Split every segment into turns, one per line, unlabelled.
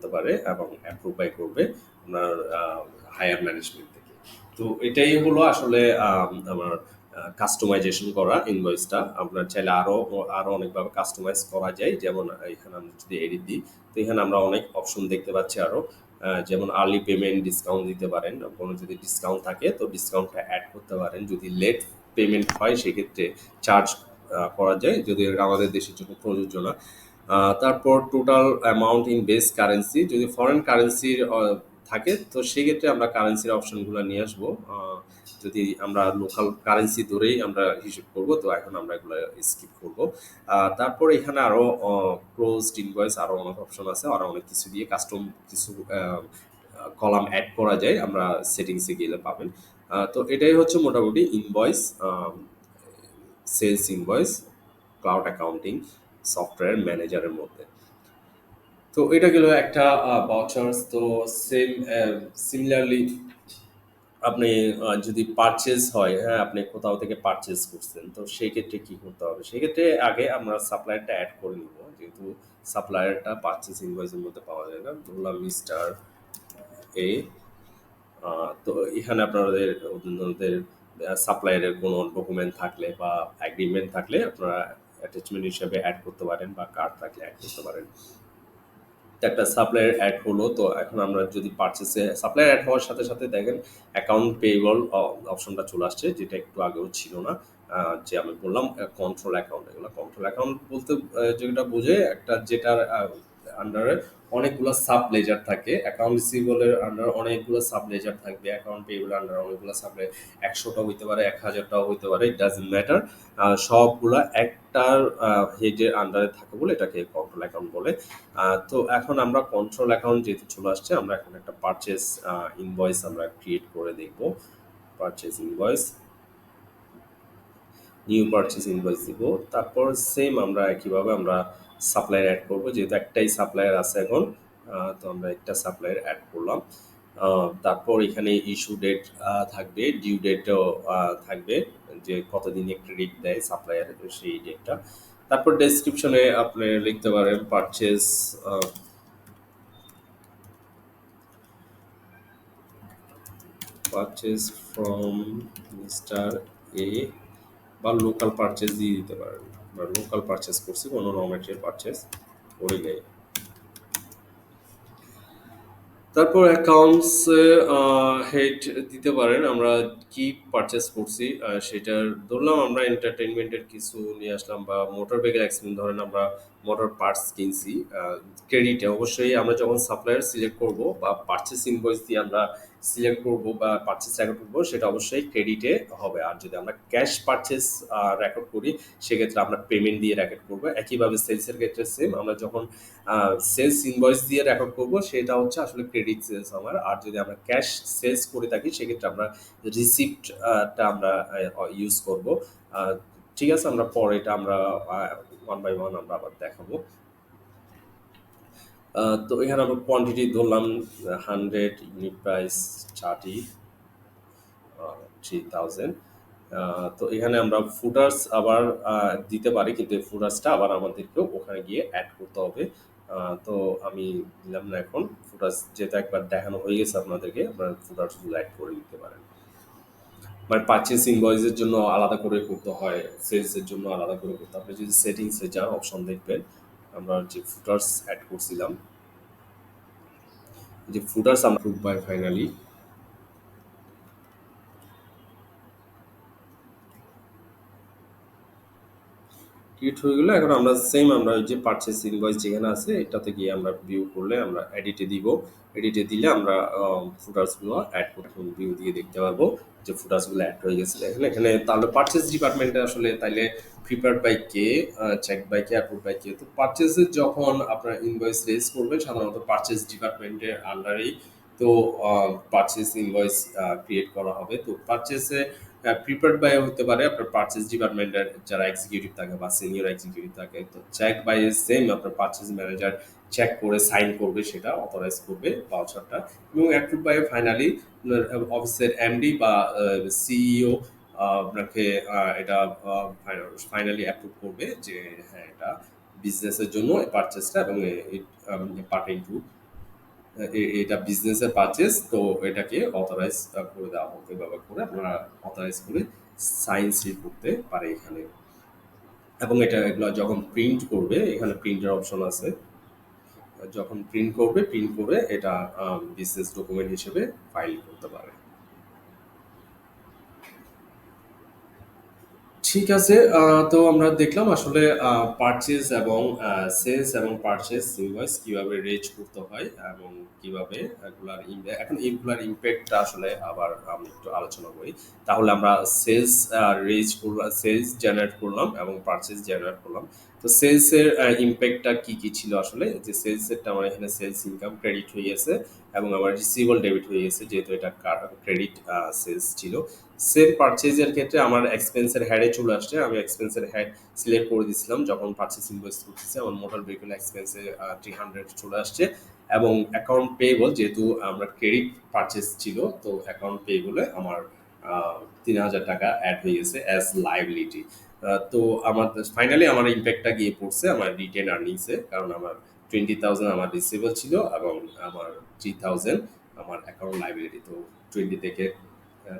করতে পারে এবং অ্যাপ্রুভ বাই করবে আপনার হায়ার ম্যানেজমেন্ট থেকে। তো এটাই হলো আসলে আমার কাস্টমাইজেশন করা ইনভয়েসটা আপনার চাইলে আরও আরও অনেকভাবে কাস্টমাইজ করা যায়। যেমন এখানে আমরা যদি এডিট দিই তো এখানে আমরা অনেক অপশন দেখতে পাচ্ছি আরও। আহ, যেমন আর্লি পেমেন্ট ডিসকাউন্ট দিতে পারেন। কোনো যদি ডিসকাউন্ট থাকে তো ডিসকাউন্টটা অ্যাড করতে পারেন। যদি লেট পেমেন্ট হয় সেক্ষেত্রে চার্জ করা যায়। যদি আমাদের দেশের জন্য প্রযোজ্য না তারপর total amount in base currency যদি ফরেন কারেন্সির থাকে, তো সেক্ষেত্রে আমরা কারেন্সির অপশনগুলো নিয়ে আসব। যদি আমরা লোকাল কারেন্সি ধরেই আমরা হিসেব করব, তো এখন আমরা এগুলো স্কিপ করব। তারপর এখানে আরও ক্লোজড ইনভয়েস আরও অনেক অপশন আছে আরও অনেক কিছু দিয়ে কাস্টম কিছু কলাম অ্যাড করা যায়, আমরা সেটিংসে গেলে পাবেন। তো এটাই হচ্ছে মোটামুটি invoice sales invoice cloud accounting software ম্যানেজারের মধ্যে। তো এটা গেল একটা বাউচার্স তো সেম সিমিলারলি আপনি যদি পারচেজ হয় হ্যাঁ আপনি কোথাও থেকে পারচেজ করছেন, তো সেই ক্ষেত্রে কি করতে হবে? সেক্ষেত্রে আগে আমরা সাপ্লায়ারটা অ্যাড করে নিব। যেহেতু সাপ্লায়ারটা পারচেজ ইনভয়েসের মধ্যে পাওয়া যায় না। ধরলাম মিস্টার এ তো এখানে আপনাদের ওদের সাপ্লায়ারের কোনো ডকুমেন্ট থাকলে বা অ্যাগ্রিমেন্ট থাকলে আপনারা অ্যাটাচমেন্ট হিসাবে অ্যাড করতে পারেন বা কার্ড থাকলে অ্যাড করতে পারেন। একটা সাপ্লায়ার অ্যাড হলো, তো এখন আমরা যদি পারচেসে সাপ্লায়ার অ্যাড হওয়ার সাথে সাথে দেখেন অ্যাকাউন্ট পেয়েবল অপশনটা চলে আসছে, যেটা একটু আগেও ছিল না যে আমি বললাম কন্ট্রোল অ্যাকাউন্ট এগুলো কন্ট্রোল অ্যাকাউন্ট বলতে যেটা বোঝে একটা যেটার আন্ডারে অনেকগুলো সাব লেজার থাকে অ্যাকাউন্ট রিসিভেবলের আন্ডার অনেকগুলো সাব লেজার থাকবে। অ্যাকাউন্ট পেয়েবল আন্ডার অনেকগুলো সাব একশোটা হইতে পারে এক হাজারটাও হইতে পারে ইট ডাজেন্ট ম্যাটার সবগুলা একটার হেডের আন্ডারে থাকে বলে এটাকে কন্ট্রোল অ্যাকাউন্ট বলে। তো এখন আমরা কন্ট্রোল অ্যাকাউন্ট যেহেতু চলে আসছে, আমরা এখন একটা পারচেস ইনভয়েস আমরা ক্রিয়েট করে দেখব। Purchase invoice new purchase invoice দিব। তারপর সেম আমরা একইভাবে আমরা সাপ্লায়ার অ্যাড করব, যেহেতু একটাই সাপ্লায়ার আছে এখন তো আমরা একটা সাপ্লায়ার অ্যাড করলাম। তারপর এখানে ইস্যু ডেট থাকবে ডিউ ডেটও থাকবে, যে কতদিনে ক্রেডিট দেয় সাপ্লায়ার সেই ডেটটা তারপর ডেসক্রিপশনে আপনি লিখতে পারেন purchase purchase from mister A বা লোকাল পারচেস দিয়ে দিতে পারেন। বা লোকাল পারচেস করছি, কোনো র ম্যাটেরিয়াল পারচেস করি নেই। তারপর অ্যাকাউন্টস হেড দিতে পারেন, আমরা কি পারচেস করছি সেটার ধরলাম, আমরা এন্টারটেনমেন্টের কিছু নিয়ে আসলাম বা মোটর বাইকের অ্যাক্সিডেন্ট ধরেন আমরা মোটর পার্টস কিনছি ক্রেডিটে অবশ্যই আমরা যখন সাপ্লায়ার সিলেক্ট করব বা পারচেস ইনভয়েস দিয়ে আমরা সিলেক্ট করব বা পারচেস রেকর্ড করব, সেটা অবশ্যই ক্রেডিটে হবে। আর যদি আমরা ক্যাশ পারচেস রেকর্ড করি, সেক্ষেত্রে আমরা পেমেন্ট দিয়ে রেকর্ড করব। একইভাবে সেলসের ক্ষেত্রে সেম আমরা যখন সেলস ইনভয়েস দিয়ে রেকর্ড করব, সেটা হচ্ছে আসলে ক্রেডিট সেলস আমার। আর যদি আমরা ক্যাশ সেলস করে থাকি, সেক্ষেত্রে আমরা রিসিপ্টটা আমরা ইউজ করব। ঠিক আছে, আমরা পরে এটা আমরা ওয়ান বাই ওয়ান আমরা আবার দেখাবো। তো এখানে আমরা কোয়ান্টিটি ধরলাম হান্ড্রেড ইউনিট প্রাইস চারটি থ্রি থাউজেন্ড তো এখানে আমরা ফুটার্স আবার দিতে পারি, কিন্তু এই ফুটার্সটা আবার আমাদেরকেও ওখানে গিয়ে অ্যাড করতে হবে। তো আমি দিলাম না এখন। ফুটার্স যেহেতু একবার দেখানো হয়ে গেছে আপনাদেরকে, আপনারা ফুটার্সগুলো অ্যাড করে দিতে পারেন। মানে পারচেস ইনভয়েসের জন্য আলাদা করে করতে হয় সেলসের জন্য আলাদা করে করতে। আপনি যদি সেটিংসে যান অপশন দেখবেন আমরা যে ফুটার্স অ্যাড করছিলাম যে ফুটার্স আমরা বাই ফাইনালি ক্রিয়েট হয়ে গেলে। এখন আমরা সেম আমরা ওই যে পারচেস ইনভয়েস যেখানে আছে, এটাতে গিয়ে আমরা ভিউ করলে আমরা এডিটে দিব। এডিটে দিলে আমরা ফুটার্সগুলো অ্যাড করে ভিউ দিয়ে দেখতে পারব যে ফুটার্সগুলো অ্যাড হয়ে গেছে। এখানে এখানে তাহলে পারচেস ডিপার্টমেন্টে আসলে তাইলে প্রিপেয়ার্ড বাই কে চেক বাই কে অ্যাপ্রুভ বাই কে? তো পারচেসের যখন আপনার ইনভয়েস রেজ করবেন, সাধারণত পারচেস ডিপার্টমেন্টের আন্ডারেই তো পারচেস ইনভয়েস ক্রিয়েট করা হবে। তো পারচেসে প্রিপেয়ার্ড বাই হতে পারে আপনার পারচেস ডিপার্টমেন্টের যারা এক্সিকিউটিভ থাকে বা সিনিয়র এক্সিকিউটিভ থাকে, তো চেক বাই সেম আপনার পারচেস ম্যানেজার চেক করে সাইন করবে সেটা অথরাইজ করবে ভাউচারটা এবং অ্যাপ্রুভ বাই ফাইনালি অফিসের এমডি বা সিইও আপনাকে এটা ফাইনালি অ্যাপ্রুভ করবে যে হ্যাঁ এটা বিজনেসের জন্য পারচেসটা এবং পার্টিং টু এ- এটা বিজনেসের পারচেস তো এটাকে অথরাইজ করে দেওয়া হতে ব্যবহার করে আপনারা অথরাইজ করে সাইন সিল করতে পারে এখানে। এবং এটা এগুলো যখন প্রিন্ট করবে, এখানে প্রিন্টার অপশন আছে। যখন প্রিন্ট করবে প্রিন্ট করে এটা বিজনেস ডকুমেন্ট হিসেবে ফাইল করতে পারে। ঠিক আছে তো আমরা দেখলাম আসলে পারচেজ এবং সেলস এবং পারচেজ ইনভয়েস কীভাবে রেজ করতে হয় এবং কীভাবে এগুলার এখন এগুলার ইম্প্যাক্টটা আসলে আবার আমি একটু আলোচনা করি। তাহলে আমরা সেলস রেজ করলাম সেলস জেনারেট করলাম এবং পারচেজ জেনারেট করলাম। তো সেলসের ইম্প্যাক্টটা কি কি ছিল আসলে? যে সেলসেরটা আমার এখানে সেলস ইনকাম ক্রেডিট হয়ে গেছে এবং আমার রিসিভেবল ডেবিট হয়ে গেছে, যেহেতু এটা ক্রেডিট সেলস ছিল। সেম পারচেজের ক্ষেত্রে আমার এক্সপেন্সের হ্যাডে চলে আসছে। আমি এক্সপেন্সের হ্যাড সিলেক্ট করে দিয়েছিলাম। যখন পারচেজ ইনভয়েস করতেছে, আমার মোটর ভেহিকল এক্সপেন্সে থ্রি হান্ড্রেড চলে আসছে এবং অ্যাকাউন্ট পেয়েবল যেহেতু আমরা ক্রেডিট পারচেজ ছিল, তো অ্যাকাউন্ট পেয়েবলে আমার তিন হাজার টাকা অ্যাড হয়ে গেছে অ্যাজ লাইবিলিটি তো আমার ফাইনালি আমার ইম্প্যাক্টটা গিয়ে পড়ছে আমার রিটেন আর্নিংসে কারণ আমার টোয়েন্টি থাউজেন্ড আমার রিসিভেবল ছিল এবং আমার থ্রি থাউজেন্ড আমার অ্যাকাউন্ট লাইবিলিটি তো টোয়েন্টি থেকে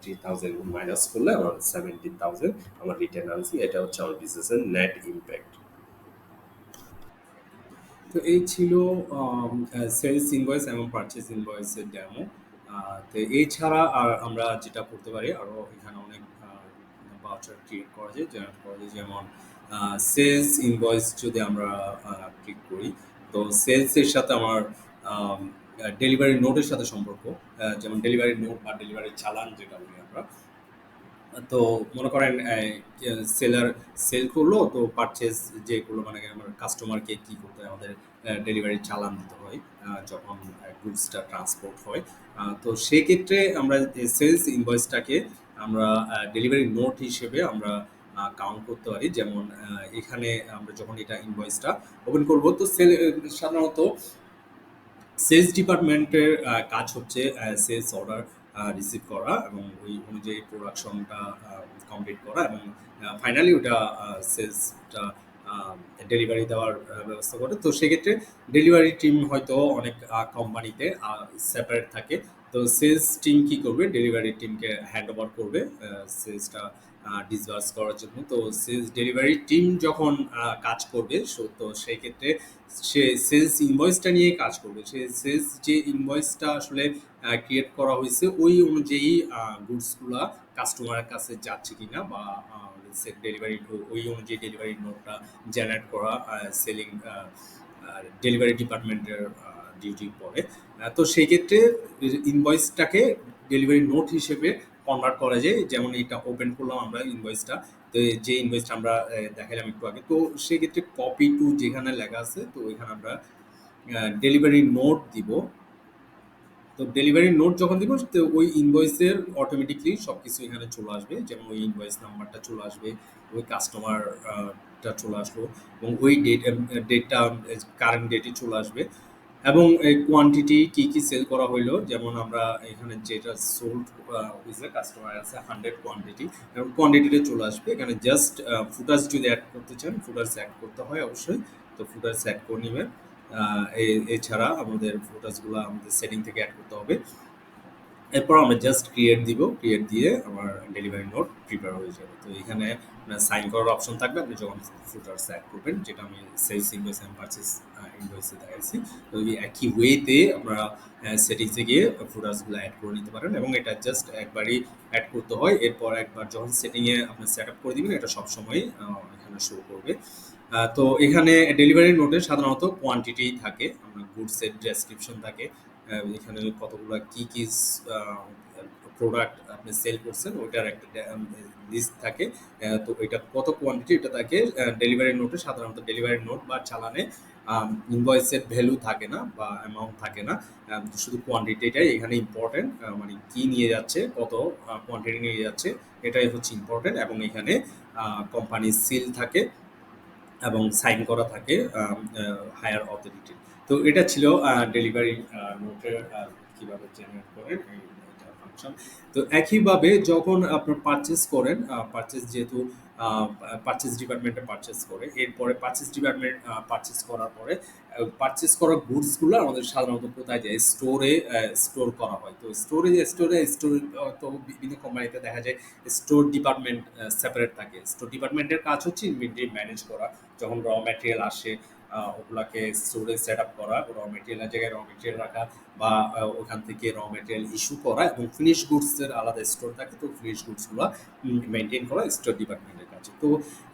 থ্রি থাউজেন্ড মাইনাস করলে আমার সেভেন্টিন থাউজেন্ড আমার রিটার্ন আনছি এটা হচ্ছে আমার বিজনেসের নেট ইম্প্যাক্ট তো এই ছিল সেলস ইনভয়েস এবং পারচেজ ইনভয়েসের ডেমো তো এছাড়া আর আমরা যেটা করতে পারি আরও এখানে অনেক বাউচার ক্রিয়েট করা যায় জেনারেট করা যায় যেমন সেলস ইনভয়েস যদি আমরা ক্লিক করি, তো সেলসের সাথে আমার ডেলিভারি নোটের সাথে সম্পর্ক যেমন ডেলিভারি নোট বা ডেলিভারি চালান যেটা বলি আমরা। তো মনে করেন সেলার সেল করল, তো পারচেস যে করল মানে আমার কাস্টমারকে কী করতে হয়, আমাদের ডেলিভারি চালান দিতে হয় যখন গুডসটা ট্রান্সপোর্ট হয়। তো সেক্ষেত্রে আমরা সেলস ইনভয়েসটাকে আমরা ডেলিভারি নোট হিসেবে আমরা কাউন্ট করতে পারি। যেমন এখানে আমরা যখন এটা ইনভয়েসটা ওপেন করব, তো সেল সাধারণত সেলস ডিপার্টমেন্টের কাজ হচ্ছে সেলস অর্ডার রিসিভ করা এবং ওই অনুযায়ী প্রোডাকশনটা কমপ্লিট করা এবং ফাইনালি ওটা সেলসটা ডেলিভারি দেওয়ার ব্যবস্থা করে। তো সেক্ষেত্রে ডেলিভারি টিম হয়তো অনেক কোম্পানিতে সেপারেট থাকে। তো সেলস টিম কি করবে? ডেলিভারি টিমকে হ্যান্ড ওভার করবে সেলসটা ডিসবার্স করার জন্য। তো সেলস ডেলিভারি টিম যখন কাজ করবে তো সেই ক্ষেত্রে সে সেলস ইনভয়েসটা নিয়ে কাজ করবে। সে সেলস যে ইনভয়েসটা আসলে ক্রিয়েট করা হয়েছে, ওই অনুযায়ী গুডসগুলা কাস্টমারের কাছে যাচ্ছে কিনা বা ডেলিভারি ওই অনুযায়ী ডেলিভারি নোটটা জেনারেট করা সেলিং ডেলিভারি ডিপার্টমেন্টের ডিউটি পড়ে তো সেই ক্ষেত্রে ইনভয়েসটাকে ডেলিভারি নোট হিসেবে কনভার্ট করা যায়। যেমন এটা ওপেন করলাম আমরা ইনভয়েসটা তো যে ইনভয়েসটা আমরা দেখালাম একটু আগে, তো সেক্ষেত্রে কপি টু যেখানে লেখা আছে, তো ওইখানে আমরা ডেলিভারি নোট দিব। তো ডেলিভারি নোট যখন দিব তো ওই ইনভয়েসের অটোমেটিকলি সব কিছু এখানে চলে আসবে। যেমন ওই ইনভয়েস নাম্বারটা চলে আসবে, ওই কাস্টমারটা চলে আসলো এবং ওই ডেট ডেটটা কারেন্ট ডেটে চলে আসবে এবং এই কোয়ান্টিটি কি কি সেল করা হইল। যেমন আমরা এখানে যেটা সোল্ড হয়েছে কাস্টমার আছে হান্ড্রেড কোয়ান্টিটি এবং কোয়ান্টিটিতে চলে আসবে। এখানে জাস্ট ফুটাস যদি অ্যাড করতে চান ফুটাস অ্যাড করতে হয় অবশ্যই। তো ফুটাস অ্যাড করে নেবেন। এছাড়া আমাদের ফুটাসগুলো আমাদের সেটিং থেকে অ্যাড করতে হবে। এরপর আমরা জাস্ট ক্রিয়েট দিব ক্রিয়েট দিয়ে আমার ডেলিভারি নোট প্রিপেয়ার হয়ে যাবে। তো এখানে সাইন করার অপশন থাকবে, আপনি যখন ফুটার্স অ্যাড করবেন, যেটা আমি সেলস ইনভয়েস অ্যান্ড পারচেস ইনভয়েসে দেখাইছি। তো একই ওয়েতে আপনারা সেটিংসে গিয়ে ফুটার্সগুলো অ্যাড করে নিতে পারেন এবং এটা জাস্ট একবারই অ্যাড করতে হয়। এরপর একবার যখন সেটিংয়ে আপনি সেট আপ করে দিবেন, এটা সবসময় এখানে শো করবে। তো এখানে ডেলিভারি নোটে সাধারণত কোয়ান্টিটি থাকে গুডসের ডেসক্রিপশন থাকে এখানে কতগুলো কি কি প্রোডাক্ট আপনি সেল করছেন, ওইটার একটা লিস্ট থাকে। তো এটা কত কোয়ান্টিটি এটা থাকে ডেলিভারি নোটে সাধারণত ডেলিভারি নোট বা চালানে ইনভয়েসের ভ্যালু থাকে না বা অ্যামাউন্ট থাকে না। শুধু কোয়ান্টিটিটাই এখানে ইম্পর্টেন্ট মানে কি নিয়ে যাচ্ছে, কত কোয়ান্টিটি নিয়ে যাচ্ছে, এটাই হচ্ছে ইম্পর্টেন্ট এবং এখানে কোম্পানির সিল থাকে। এবং সাইন করা থাকে হায়ার অথরিটি তো এটা ছিল ডেলিভারি নোটের কীভাবে জেনারেট করেন ফাংশন তো একইভাবে যখন আপনার পারচেস করেন পারচেস যেহেতু পারচেস ডিপার্টমেন্টে পারচেস করে। এরপরে পারচেস ডিপার্টমেন্ট পারচেস করার পরে পারচেস করা গুডসগুলো আমাদের সাধারণত কোথায় যায়? স্টোরে স্টোর করা হয়। তো স্টোরে স্টোরে স্টোর তো বিভিন্ন কোম্পানিতে দেখা যায় স্টোর ডিপার্টমেন্ট সেপারেট থাকে। স্টোর ডিপার্টমেন্টের কাজ হচ্ছে ইনভেন্টরি ম্যানেজ করা। যখন র ম্যাটেরিয়াল আসে ওগুলাকে স্টোরেজ সেট আপ করা র মেটেরিয়ালের জায়গায় র মেটেরিয়াল রাখা বা ওখান থেকে র মেটেরিয়াল ইস্যু করা এবং ফিনিশ গুডসের আলাদা স্টোর থাকে তো ফিনিশ গুডসগুলো মেনটেন করা স্টোর ডিপার্টমেন্টের কাছে। তো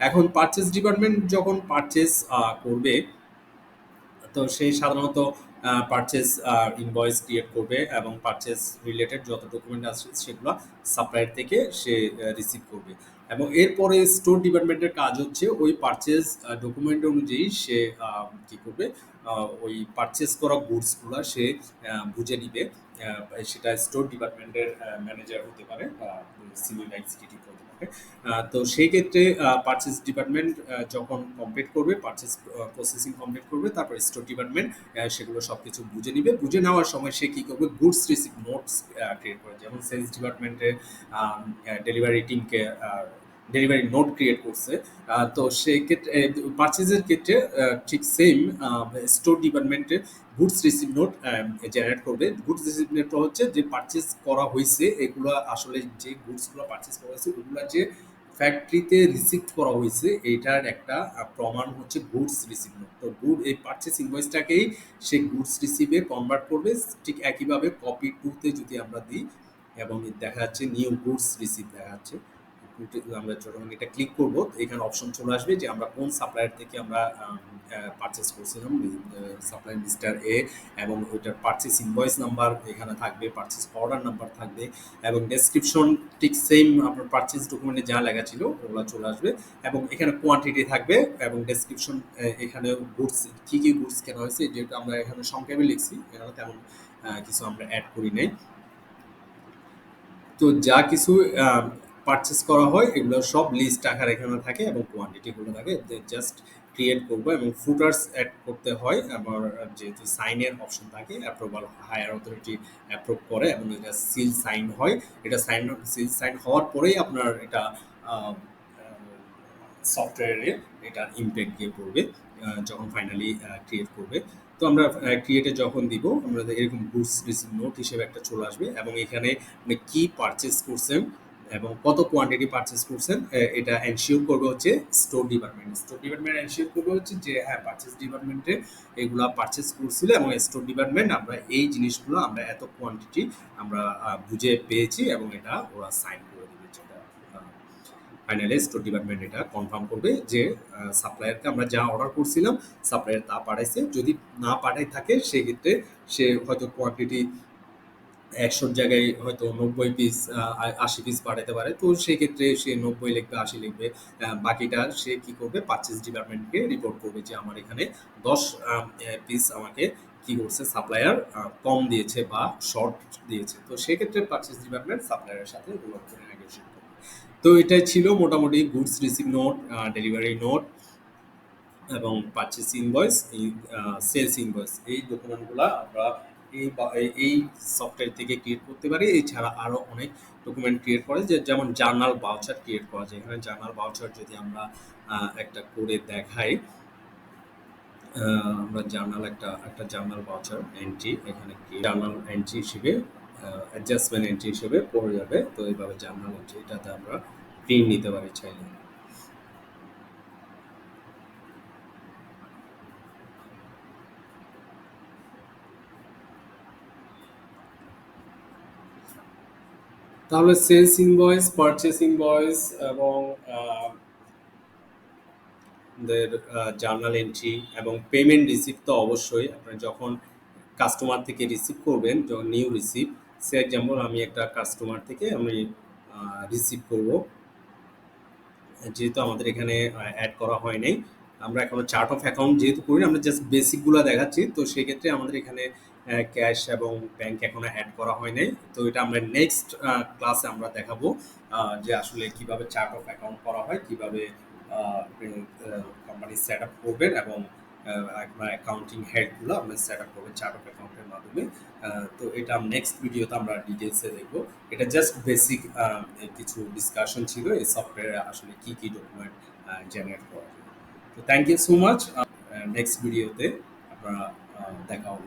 এখন পারচেস ডিপার্টমেন্ট যখন পারচেস করবে, তো সেই সাধারণত পারচেস ইনভয়েস ক্রিয়েট করবে এবং পারচেস রিলেটেড যত ডকুমেন্ট আছে সেগুলো সাপ্লায়ার থেকে সে রিসিভ করবে। এবং এরপরে স্টোর ডিপার্টমেন্টের কাজ হচ্ছে ওই পারচেস ডকুমেন্ট অনুযায়ী সে কি করবে? ওই পারচেস করা গুডসগুলো সে বুঝে নিবে। সেটা স্টোর ডিপার্টমেন্টের ম্যানেজার হতে পারে সিনিয়র এক্সিকিউটিভ হতে পারে। তো সেই ক্ষেত্রে পারচেস ডিপার্টমেন্ট যখন কমপ্লিট করবে পারচেস প্রসেসিং কমপ্লিট করবে, তারপর স্টোর ডিপার্টমেন্ট সেগুলো সব কিছু বুঝে নিবে। বুঝে নেওয়ার সময় সে কী করবে? গুডস রিসিভ নোটস ক্রিয়েট করে। যেমন সেলস ডিপার্টমেন্টে ডেলিভারি টিমকে ডেলিভারি নোট ক্রিয়েট করছে। তো সেই ক্ষেত্রে পারচেজের ক্ষেত্রে ঠিক সেম স্টোর ডিপার্টমেন্টে গুডস রিসিভ নোট জেনারেট করবে। গুডস রিসিভ নোটটা হচ্ছে যে পারচেজ করা হয়েছে, এগুলো আসলে যে গুডসগুলো পারচেজ করা হয়েছে, ওগুলো যে ফ্যাক্টরিতে রিসিভ করা হয়েছে এইটার একটা প্রমাণ হচ্ছে গুডস রিসিভ নোট তো গুড এই পারচেস ইনভয়েসটাকেই সে গুডস রিসিভে কনভার্ট করবে, ঠিক একইভাবে কপি টুতে যদি আমরা দিই, এবং দেখা যাচ্ছে নিউ গুডস রিসিভ দেখা যাচ্ছে। আমরা যখন এটা ক্লিক করব, এখানে অপশন চলে আসবে যে আমরা কোন সাপ্লায়ার থেকে আমরা পারচেস করছিলাম সাপ্লাই মিস্টার এ এবং ওইটার পারচেস ইনভয়েস নাম্বার এখানে থাকবে পারচেস অর্ডার নাম্বার থাকবে এবং ডেসক্রিপশন ঠিক সেম আপনার পারচেস ডকুমেন্টে যা লেখা ছিল ওগুলো চলে আসবে এবং এখানে কোয়ান্টিটি থাকবে এবং ডেসক্রিপশন এখানে গুডস কী কী গুডস কেনা হয়েছে যেহেতু আমরা এখানে সংক্ষেপে লিখছি, এখানে তেমন কিছু আমরা অ্যাড করি নাই। তো যা কিছু পারচেস করা হয়, এগুলো সব লিস্ট আকার এখানে থাকে এবং কোয়ান্টিটিগুলো থাকে জাস্ট ক্রিয়েট করব এবং ফুটার্স অ্যাড করতে হয় আমার যেহেতু সাইনের অপশন থাকে অ্যাপ্রুভাল হায়ার অথরিটি অ্যাপ্রুভ করে এবং এটা সিল সাইন হয়। এটা সাইন সিল সাইন হওয়ার পরেই আপনার এটা সফটওয়্যারে এটা ইমপ্যাক্ট গিয়ে পড়বে যখন ফাইনালি ক্রিয়েট করবে। তো আমরা ক্রিয়েটে যখন দিব, আমরা এরকম গুডস রিসিভ নোট হিসেবে একটা চলে আসবে এবং এখানে আপনি কী পারচেস করছেন এবং কত কোয়ান্টিটি পারচেস করছেন এটা এনশিওর করবে হচ্ছে store department store department ensure করবে হচ্ছে যে হ্যাঁ পারচেস ডিপার্টমেন্টে এগুলা পারচেস করছিল এবং স্টোর ডিপার্টমেন্ট আমরা এই জিনিসগুলো আমরা এত কোয়ান্টিটি আমরা বুঝে পেয়েছি এবং এটা ওরা সাইন করে দেবে যেটা ফাইনালি স্টোর ডিপার্টমেন্ট এটা কনফার্ম করবে যে সাপ্লায়ারকে আমরা যা অর্ডার করছিলাম সাপ্লায়ার তা পাঠাইছে। যদি না পাঠাই থাকে, সেক্ষেত্রে সে হয়তো কোয়ান্টিটি একশোর জায়গায় হয়তো নব্বই পিস আশি পিস পাঠাতে পারে। তো সেক্ষেত্রে সে নব্বই লিখবে, আশি লিখবে। বাকিটা সে কি করবে? পারচেস ডিপার্টমেন্টকে রিপোর্ট করবে যে আমার এখানে দশ পিস আমাকে কি করছে? সাপ্লায়ার কম দিয়েছে বা শর্ট দিয়েছে। তো সেক্ষেত্রে পারচেস ডিপার্টমেন্ট সাপ্লায়ারের সাথে তো এটাই ছিল মোটামুটি goods receive note delivery note এবং পারচেস ইনভয়েস সেলস ইনভয়েস এই ডকুমেন্টগুলো আমরা এই এই সফটওয়্যার থেকে ক্রিয়েট করতে পারি। এছাড়া আরও অনেক ডকুমেন্ট ক্রিয়েট করে যে যেমন জার্নাল বাউচার ক্রিয়েট করা যায়। এখানে জার্নাল বাউচার যদি আমরা একটা করে দেখাই আমরা জার্নাল একটা একটা জার্নাল বাউচার এন্ট্রি এখানে জার্নাল এন্ট্রি হিসেবে অ্যাডজাস্টমেন্ট এন্ট্রি হিসেবে পড়ে যাবে। তো এইভাবে জার্নাল এন্ট্রি এটাতে আমরা প্রিন্ট নিতে পারি চাইলে। তাহলে সেলস ইনভয়েস পারচেস ইনভয়েস এবং জার্নাল এন্ট্রি এবং পেমেন্ট রিসিভ তো অবশ্যই। আপনি যখন কাস্টমার থেকে রিসিভ করবেন, যখন নিউ রিসিভ সে এক্সাম্পল আমি একটা কাস্টমার থেকে আমি রিসিভ করব। যেহেতু আমাদের এখানে অ্যাড করা হয় নাই, আমরা এখনও চার্ট অফ অ্যাকাউন্ট যেহেতু করি আমরা জাস্ট বেসিকগুলো দেখাচ্ছি। তো সেক্ষেত্রে আমাদের এখানে ক্যাশ এবং ব্যাংক এখনও অ্যাড করা হয় নাই। তো এটা আমরা নেক্সট ক্লাসে আমরা দেখাবো যে আসলে কীভাবে চার্ট অফ অ্যাকাউন্ট করা হয়, কীভাবে কোম্পানি সেট আপ করবেন এবং আপনার অ্যাকাউন্টিং হেডগুলো আমরা সেট আপ করবেন চার্ট অফ অ্যাকাউন্টের মাধ্যমে। তো এটা নেক্সট ভিডিওতে আমরা ডিটেলসে দেখব। এটা জাস্ট বেসিক কিছু ডিসকাশন ছিল এই সফটওয়্যারে আসলে কি কি ডকুমেন্ট জেনারেট করা যায়। তো thank you so much next ভিডিওতে আপনারা দেখা হবে